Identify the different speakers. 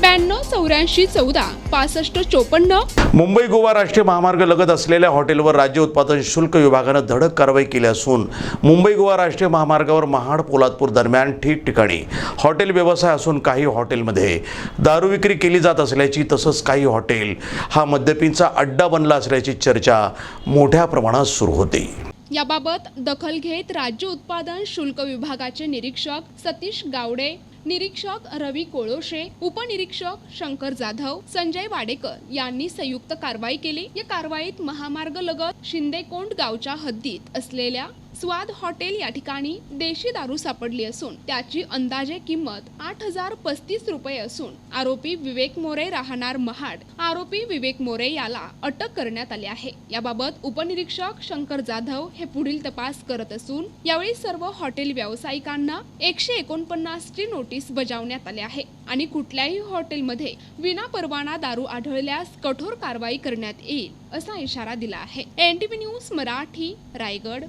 Speaker 1: ब्याण्णव चौऱ्याऐंशी चौदा पासष्ट चोपन्न.
Speaker 2: मुंबई गोवा राष्ट्रीय महामार्ग लगत असलेल्या हॉटेलवर राज्य उत्पादन शुल्क विभागानं धडक कारवाई केली असून मुंबई गोवा राष्ट्रीय महामार्गावर महाड पोलादपूर दरम्यान ठिकठिकाणी हॉटेल व्यवसाय असून काही हॉटेलमध्ये दारू विक्री केली जात असल्याची तसंच काही हॉटेल हा मद्यपींचा अड्डा बनला असल्याची चर्चा मोठ्या प्रमाणात सुरू होती.
Speaker 1: याबाबत दखल घेत राज्य उत्पादन शुल्क विभागाचे निरीक्षक सतीश गावडे निरीक्षक रवी कोळोशे उपनिरीक्षक शंकर जाधव संजय वाडेकर यांनी संयुक्त कारवाई केली. या कारवाईत महामार्ग लगत शिंदेकोंड गावच्या हद्दीत असलेल्या स्वाद हॉटेल या ठिकाणी देशी दारू सापडली असून त्याची अंदाजे किंमत आठ हजार पस्तीस रुपये असून आरोपी विवेक मोरे राहणार महाड. आरोपी विवेक मोरे याला अटक करण्यात आली आहे. याबाबत उपनिरीक्षक शंकर जाधव हे पुढील तपास करत असून यावेळी सर्व हॉटेल व्यावसायिकांना एकशे एकोणपन्नास ची नोटीस बजावण्यात आली आहे आणि कुठल्याही हॉटेलमध्ये विना परवाना दारू आढळल्यास कठोर कारवाई करण्यात येईल असा इशारा दिला आहे. NTV news Marathi Raigad.